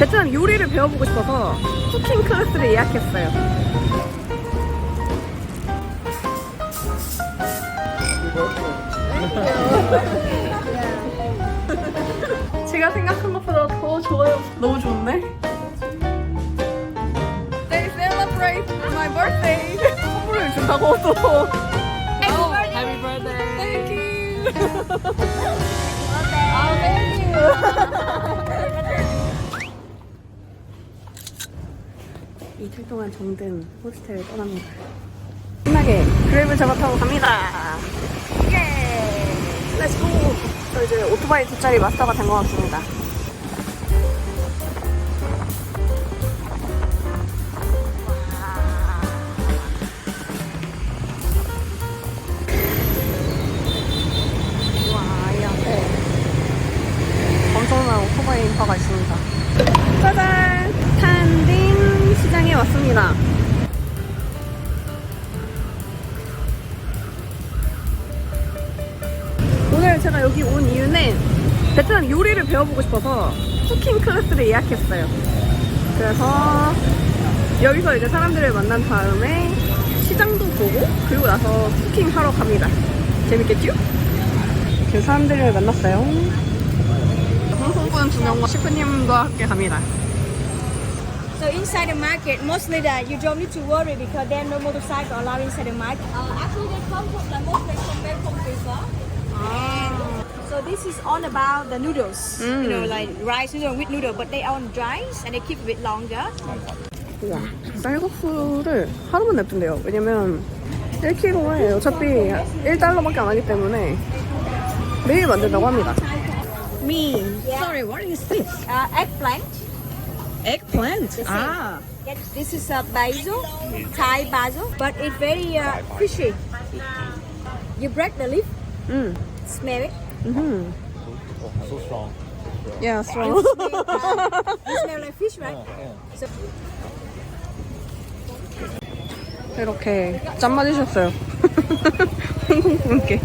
베트남 요리를 배워보고 싶어서 쿠킹 클래스를 예약했어요. 제가 생각한 것보다 더 좋아요. 너무 좋은데? They celebrate my birthday. 선물을 준다고 또. Oh, happy birthday. Thank you. 아, thank you. 이틀 동안 정든 호스텔을 떠납니다. 신나게 그랩을 잡아 타고 갑니다. 예! 렛츠고! 저 이제 오토바이 뒷자리 마스터가 된 것 같습니다. 배워보고 싶어서 쿠킹 클래스를 예약했어요. 그래서 여기서 이제 사람들을 만난 다음에 시장도 보고 그리고 나서 쿠킹 하러 갑니다. 재밌겠죠? 그 사람들을 만났어요. 홍콩분 두 명과 셰프님과 함께 갑니다. So inside the market, mostly that you don't need to worry because there are no motorcycle allowed inside the market. Uh, actually, they come from like mostly from Bangkok before. And so this is all about the noodles. You know, like rice noodle with noodle, but they are on dry and they keep a bit longer. 우와, 쌀국수를 하루만 냅둔대요. 왜냐면 1kg에 어차피 1달러밖에 안 하기 때문에 매일 만든다고 합니다. Me. Sorry, what is this? Uh, eggplant. Eggplant. 아, Yes, This is uh, basil, Thai basil, but it's very uh, fishy. You break the leaf, 음, smell it. 음, Oh, so strong. yeah, strong. You smell like fish, right? So 이렇게 짠 맞으셨어요. 홍콩 분께.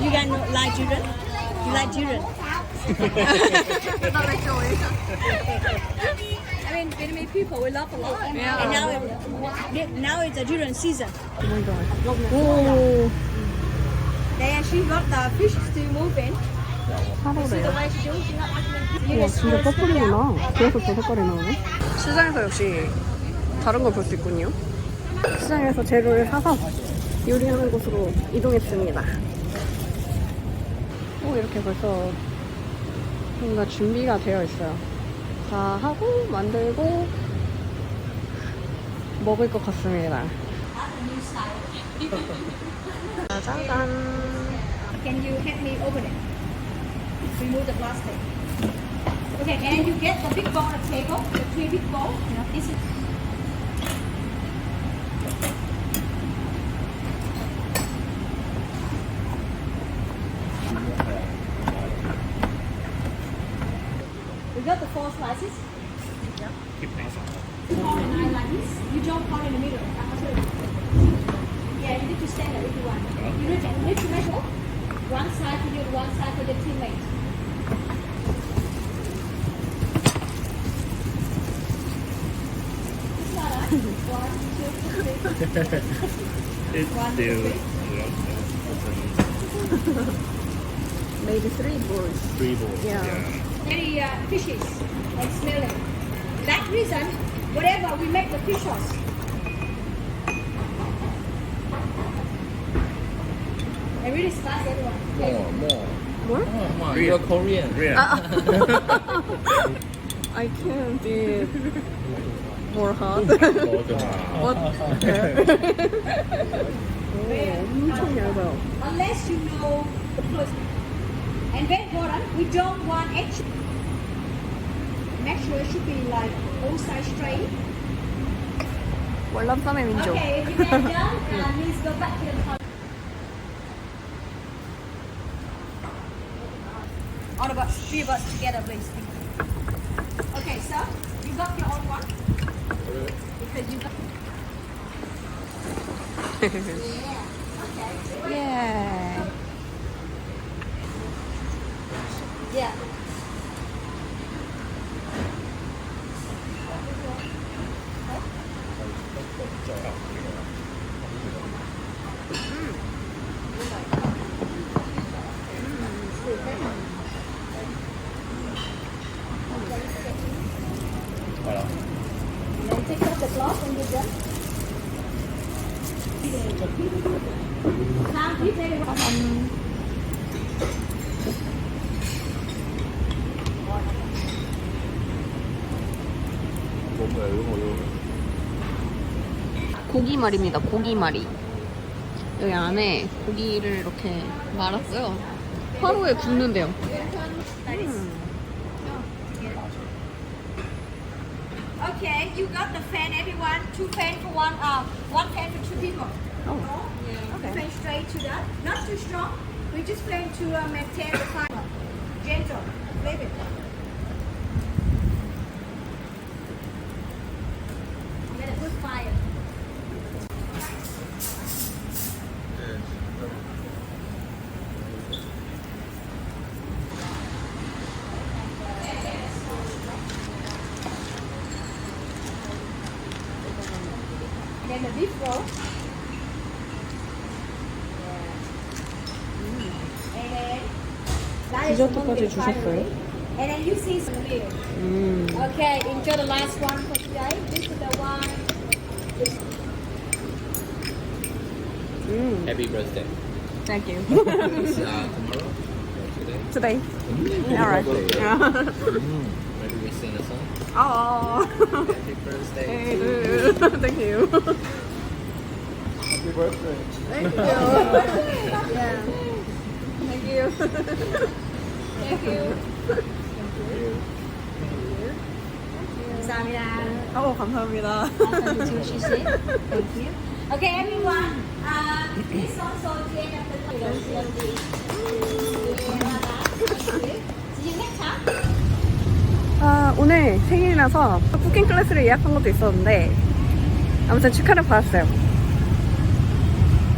you guys know, like children? You like children? I mean, Vietnamese people we love a lot. And now, it, now it's a children season. 오, Then she got the fish still moving. See the 하루래요. way she do, she not actually. 와, 진짜 퍼플이구나. 그래서 저 색깔이 나오네. 시장에서 역시 다른 걸 볼 수 있군요. 시장에서 재료를 사서 요리하는 곳으로 이동했습니다. 오, 이렇게 벌써 뭔가 준비가 되어 있어요. 다 하고 만들고 먹을 것 같습니다. 짜잔. Can you help me open it? Remove the plastic. Okay, and you get the big bowl of table, the three big bowl. You know, this is We got the four slices. Four and nine like this. You don't fall in the middle. I'll show you. Yeah, you need to stand there if you want. You need to, you need to measure one side for you and one side for the teammate. It's not us. One, two, three. Still Maybe three boards. three balls. Yeah. Very uh, fishy and smelling. That reason, whatever we make the fish sauce. I really spicy everyone. More, more. More? Oh, come on, you're Korean. Korean. I can't be more hot. What? What? 오, 엄청 얇아요. Unless you know the person. And very important, we don't want extra. Make sure it should be like both sides straight. 월남쌈의 민족. Okay, if you get done, uh, please go back to the top. All about three of us together, please. yeah. Yeah. 고기말입니다. 고기말이. 여기 안에 고기를 이렇게 말았어요. 하루에 굽는데요. Okay, you got the fan, everyone. Two fan for one, uh, one fan for two people. Oh, Yeah. okay. Fan straight to that. Not too strong. We just fan to uh, maintain the fire. Gentle. Baby. Get a good fire. Then the beef roll. And then Mm. Okay, enjoy the last one for today. This is the one. Mm. Happy birthday. Thank you. uh, tomorrow? Today? Today. Mm. All right. Mm. Maybe we sing a song? Oh. Happy birthday. Hey, dude. Thank you. Happy birthday. Thank you. yeah. Thank you. Thank you. 감사합니다. 어, 감사합니다. Okay, everyone. Uh, this also end of the video. See you next time. 아, 오늘 생일이라서 쿠킹 클래스를 예약한 것도 있었는데 아무튼 축하를 받았어요.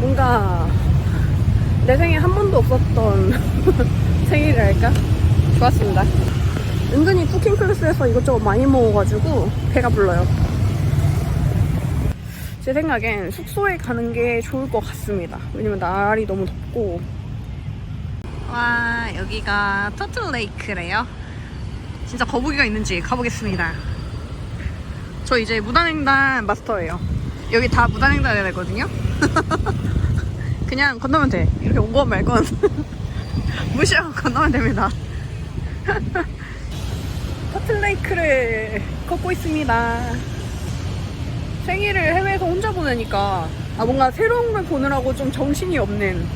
뭔가 내 생에 한 번도 없었던 생일이랄까? 좋았습니다. 은근히 쿠킹 클래스에서 이것저것 많이 먹어가지고 배가 불러요. 제 생각엔 숙소에 가는 게 좋을 것 같습니다. 왜냐면 날이 너무 덥고. 와, 여기가 터틀레이크래요. 진짜 거북이가 있는지 가보겠습니다. 저 이제 무단횡단 마스터예요. 여기 다 무단횡단 해야 되거든요. 그냥 건너면 돼. 이렇게 오건 말건 무시하고 건너면 됩니다. 터틀레이크를 걷고 있습니다. 생일을 해외에서 혼자 보내니까 아 뭔가 새로운 걸 보느라고 좀 정신이 없는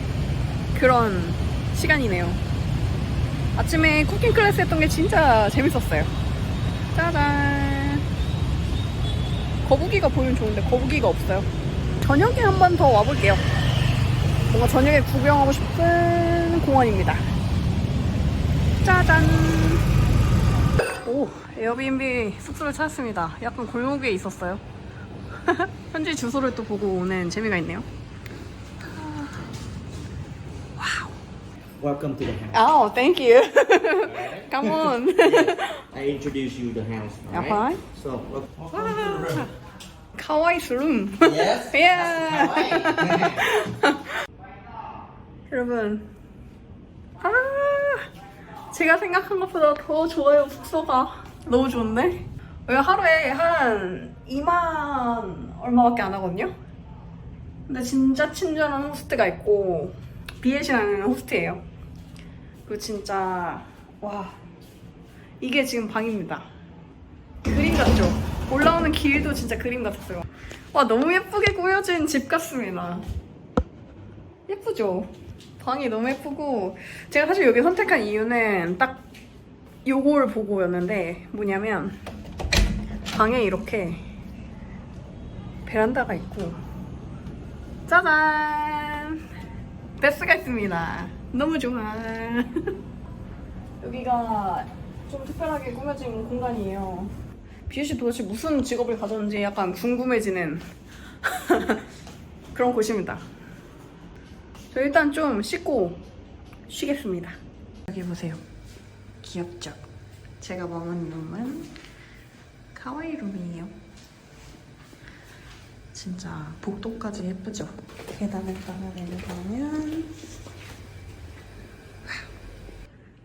그런 시간이네요. 아침에 쿠킹 클래스 했던 게 진짜 재밌었어요. 짜잔. 거북이가 보이면 좋은데 거북이가 없어요. 저녁에 한 번 더 와볼게요. 뭔가 저녁에 구경하고 싶은 공원입니다. 짜잔. 오, 에어비앤비 숙소를 찾았습니다. 약간 골목에 있었어요. 현지 주소를 또 보고 오는 재미가 있네요. Welcome to the house. Oh, thank you. Come on. I introduce you the house. Alright. So welcome to the room. 카와이 슬룸. Yes. 예. 여러분. 아, 제가 생각한 것보다 더 좋아요, 숙소가. 너무 좋은데? 여기 하루에 한 2만 얼마밖에 안 하거든요? 근데 진짜 친절한 호스트가 있고, 비엣이라는 호스트예요. 그리고 진짜, 와. 이게 지금 방입니다. 그림 같죠? 올라오는 길도 진짜 그림 같았어요. 와, 너무 예쁘게 꾸며진 집 같습니다. 예쁘죠? 방이 너무 예쁘고, 제가 사실 여기 선택한 이유는 딱 요걸 보고였는데, 뭐냐면, 방에 이렇게 베란다가 있고, 짜잔! 베스가 있습니다. 너무 좋아. 여기가 좀 특별하게 꾸며진 공간이에요. 비유 씨 도대체 무슨 직업을 가졌는지 약간 궁금해지는 그런 곳입니다. 저 일단 좀 씻고 쉬겠습니다. 여기 보세요. 귀엽죠? 제가 머문 룸은 카와이 룸이에요. 진짜 복도까지 예쁘죠? 계단을 따라 내려가면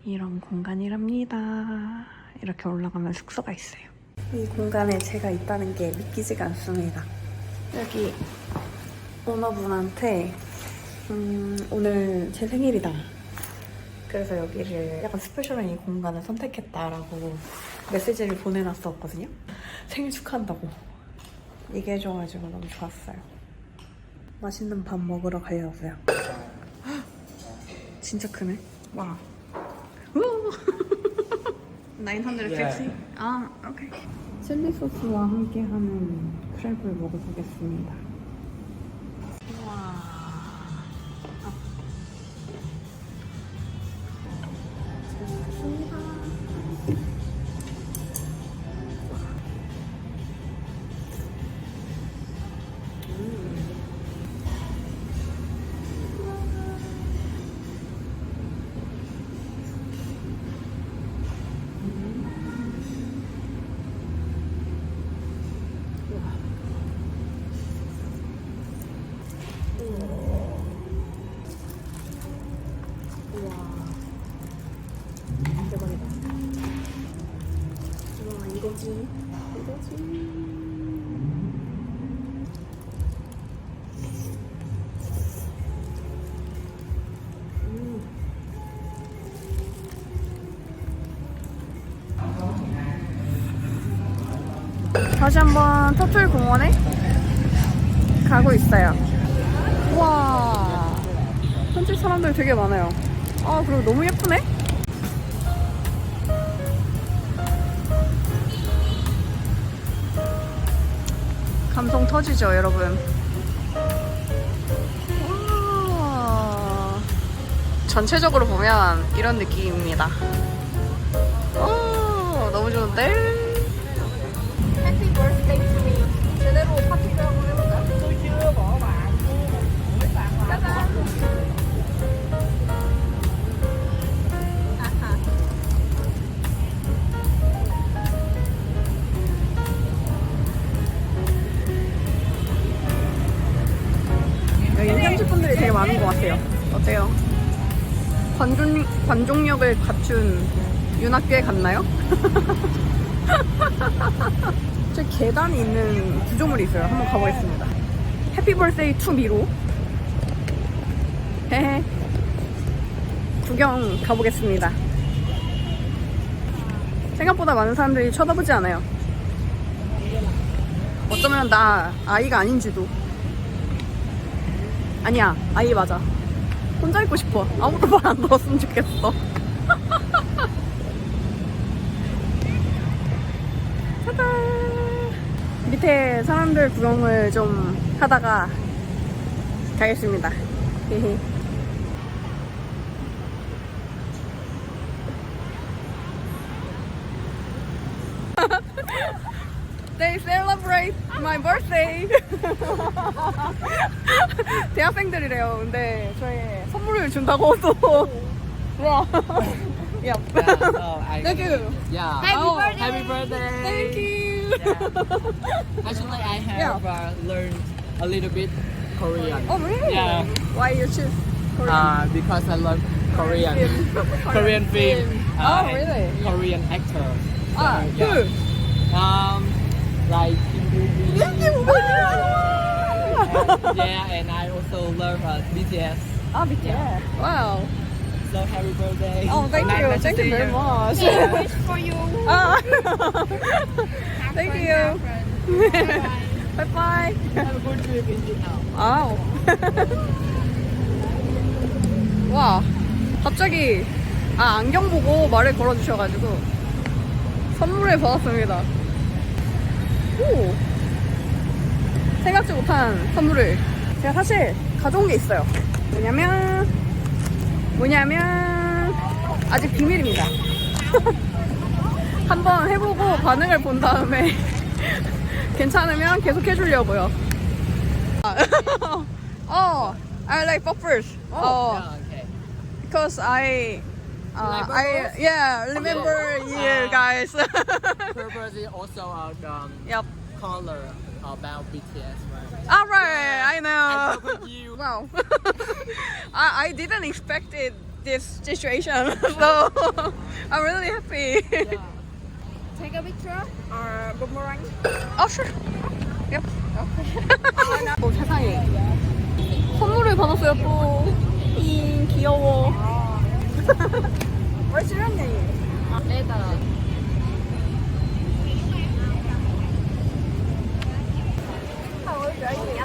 이런 공간이랍니다. 이렇게 올라가면 숙소가 있어요. 이 공간에 제가 있다는 게 믿기지가 않습니다. 여기 오너분한테 음, 오늘 제 생일이다. 그래서 여기를 약간 스페셜한 이 공간을 선택했다라고 메시지를 보내놨었거든요. 생일 축하한다고 얘기해줘가지고 너무 좋았어요. 맛있는 밥 먹으러 가려고요. 헉, 진짜 크네. 와. 950? 아, 오케이. 칠리 소스와 함께하는 크랩을 먹어보겠습니다. 이거지. 이거지. 음. 다시 한번 터틀 공원에 가고 있어요. 와, 현지 사람들 되게 많아요. 아, 그리고 너무 예쁘네? 감성 터지죠, 여러분. 와. 전체적으로 보면 이런 느낌입니다. 오, 너무 좋은데? 많은 것 같아요. 어때요? 관종, 관종력을 갖춘 윤학교에 갔나요? 저 계단이 있는 구조물이 있어요. 한번 가보겠습니다. 해피 벌세이 투 미로. 헤헤. 구경 가보겠습니다. 생각보다 많은 사람들이 쳐다보지 않아요. 어쩌면 나 아이가 아닌지도. 아니야, 아이 맞아. 혼자 있고 싶어. 아무도 말안 넣었으면 좋겠어. 짜잔! 밑에 사람들 구경을 좀 하다가 가겠습니다. my birthday. 대학생들이래요. 근데 저희 선물을 준다고 또. 와. 야. so I, Thank you. Yeah. Happy Oh, birthday! Happy birthday. Thank you. Actually, I have uh, learned a little bit Korean. Oh really? Yeah. Why you choose Korean? Uh, because I love Korean. film. Korean film. Oh, uh, and really? Korean actor. ah, yeah. who? Um, like Woo-bi. Wow. yeah, and I also love uh, BTS. Ah, BTS. Wow. So happy birthday. Oh, thank Nice you. Thank you very much. wish for you. Ah. thank you. bye bye. Have a good trip in Vietnam. 아우. 와, 갑자기 아 안경 보고 말을 걸어주셔가지고 선물을 받았습니다. 오, 생각지 못한 선물을 제가 사실 가져온 게 있어요. 뭐냐면 뭐냐면 아직 비밀입니다. 한번 해보고 반응을 본 다음에 괜찮으면 계속 해주려고요. oh, I like poppers. Oh, Yeah, okay. because I, uh, I yeah remember you Ah. guys. Purposely also uh, um, yep. color about BTS, right? All right, I I know. love with you. Wow, I, I didn't expect it this situation, so I'm really happy. Yeah. Take a picture or boomerang. 아, sure. Yep. 어, 세상에. 선물을 받았어요, 또. 이 귀여워. What's your name? Later. How old are Really?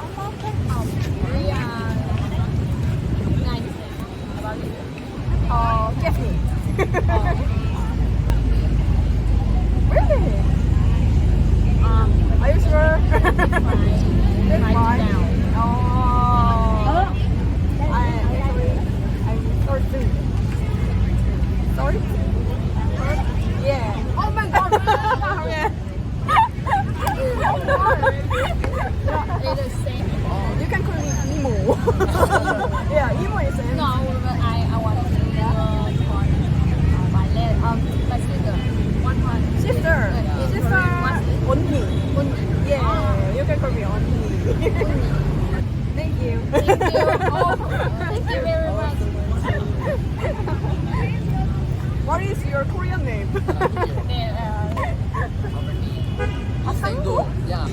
Um, Are you sure? Oh. I actually, I'm sorry too. Sorry? Yeah. Oh my god. yeah. oh my god. It is same. You can call me Emo. yeah, Emo is in. No, but I, I want to do uh, for uh, my leg. Um, my sister. One one. Sister. Yeah. Sister. Only. Only. Yeah, you can call me Only. Thank you. Thank you. Oh, thank you very much. What is your Korean name? Then, uh, Sengdu. Yeah.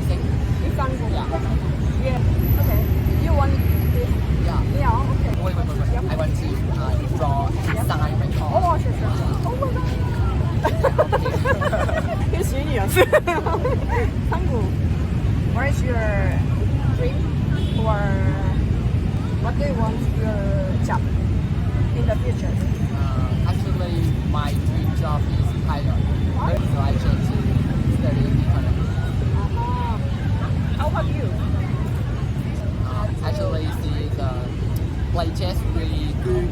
Isangu. Yeah. Yeah. Okay. You want this? Yeah. Yeah. Okay. Wait, wait, wait, wait. I want to uh, draw sign my car. Oh, sure, sure. Oh my god. He's genius. Sangu. What is your dream or what do you want your job in the future? Uh, actually, my dream job is pilot. So I chose to study economics. How about you? Uh, actually, she's uh, play chess really good.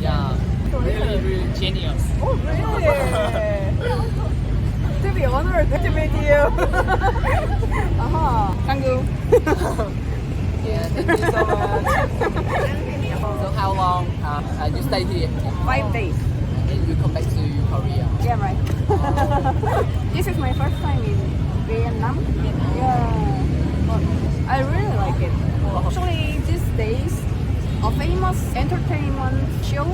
Yeah, really, really genius. Oh, really? to be honored to meet you. uh-huh. Sangu. Yeah, thank you so much. so how long uh, uh, you stay here? Five days. And you come back to Korea? Yeah, right. this is my first time in Vietnam. Yeah. Famous entertainment show,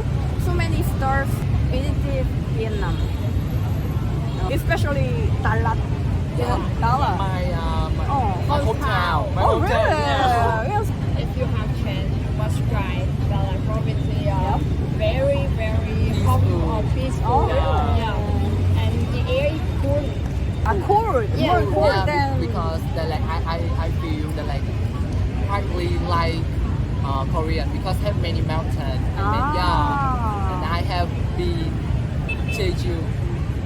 so many stars visited Vietnam. Especially Dalat. Yeah, Dalat. My, uh, my, Oh. my hometown. My Oh, hometown. really? Yeah. Yes. if you have chance, you must try Bella Province. Yeah. Very, very Peaceful. calm, uh, peaceful. Oh, really? Yeah. And the air is cool. A cold, Yeah, more cold Yeah, than because the like I, I, I feel the like partly like uh, Korean because I have many mountains and yeah. And Ah. I have been Jeju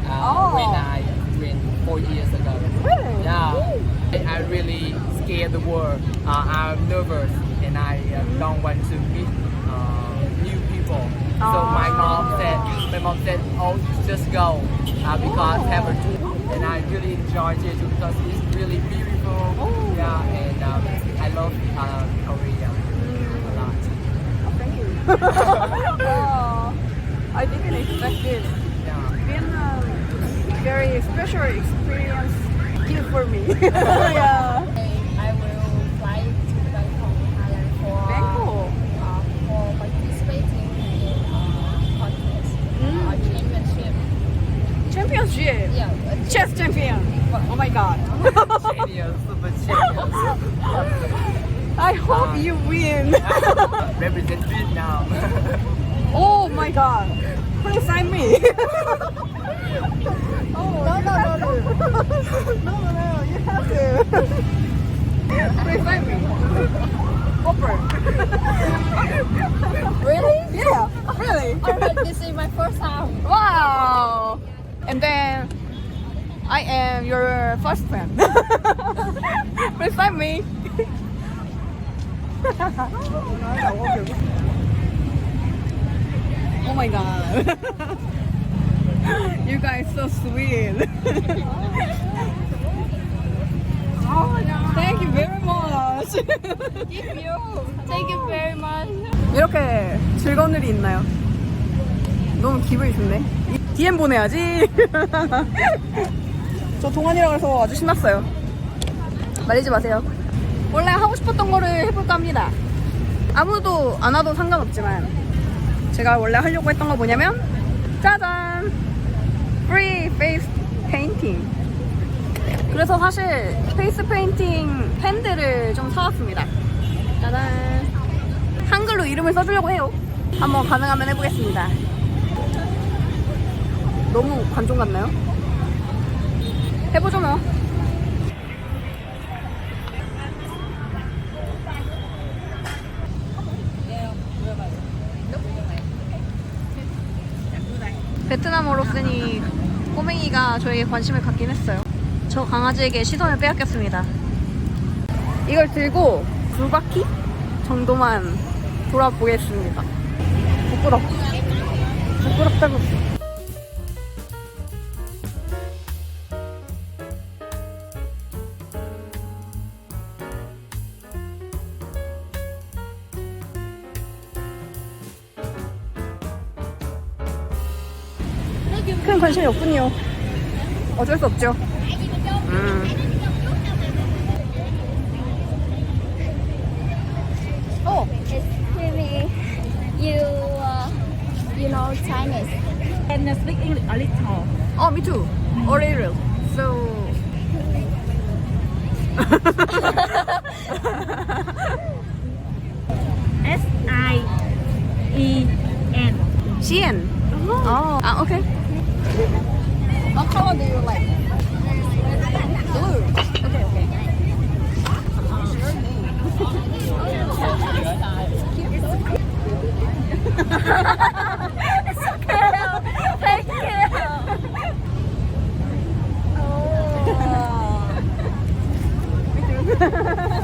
uh, Oh. when I went four years ago. Really? yeah. And I really scared the world. Uh, I'm nervous and I uh, don't want to meet uh, new people. So my mom said my mom said oh just go uh, because have a tour and I really enjoy Jeju because it's really beautiful. Oh. yeah and um, I love uh, Korea Thank oh, I didn't expect it. yeah Vietnam, very special experience here for me. yeah. I will fly to Bangkok, Thailand for Bangkok. Uh, for participating in uh, contest, Mm. uh, championship. Championship. Yeah, uh, Chess champion. Oh my god. genius super genius I hope you win. represent Vietnam oh my god. Please sign me. oh, no, no, no, no. no, no, no. You have to. Please sign me. Offer. really? Yeah, really. Alright, this is my first time. Wow! And then I am your first fan. Please sign me. Oh my god. you guys so sweet. oh my god. Thank you very much. Give you. Thank you very much. 이렇게 즐거운 일이 있나요? 너무 기분이 좋네. 이- DM 보내야지. 저 동안이라 해서 아주 신났어요. 말리지 마세요. 원래 하고 싶었던 거를 해볼까 합니다. 아무도 안 와도 상관없지만 제가 원래 하려고 했던 거 뭐냐면 짜잔! Free face 그래서 사실 페이스 페인팅 펜들을 좀 사왔습니다. 짜잔. 한글로 이름을 써주려고 해요. 한번 가능하면 해보겠습니다. 너무 관종 같나요? 해보죠 뭐. 베트남어로 쓰니 저에게 관심을 갖긴 했어요. 저 강아지에게 시선을 빼앗겼습니다. 이걸 들고 두 바퀴 정도만 돌아보겠습니다. 부끄럽. 부끄럽다고. 큰 관심이 없군요. 어쩔 수 없죠. 음. 어, Excuse me, you uh, you know Chinese? Can you speak English a little? 어, me too. A little. So. S I E N. CN. Oh, ah, okay. What color do you like? Blue. Okay, okay. Thank you. I oh.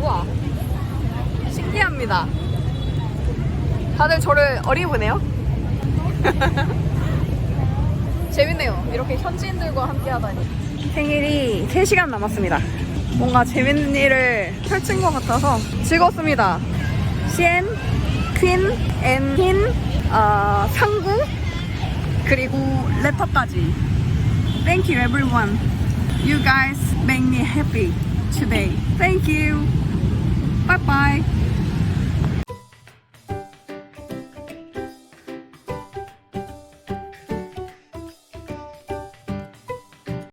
우와. 신기합니다. 다들 저를 어리 보네요. 재밌네요. 이렇게 현지인들과 함께 하다니. 생일이 3시간 남았습니다. 뭔가 재밌는 일을 펼친 것 같아서 즐거웠습니다. 시엔, 퀸, 앤, 퀸, 어, 상구, 그리고 래퍼까지. Thank you everyone. You guys make me happy today. Thank you. Bye bye.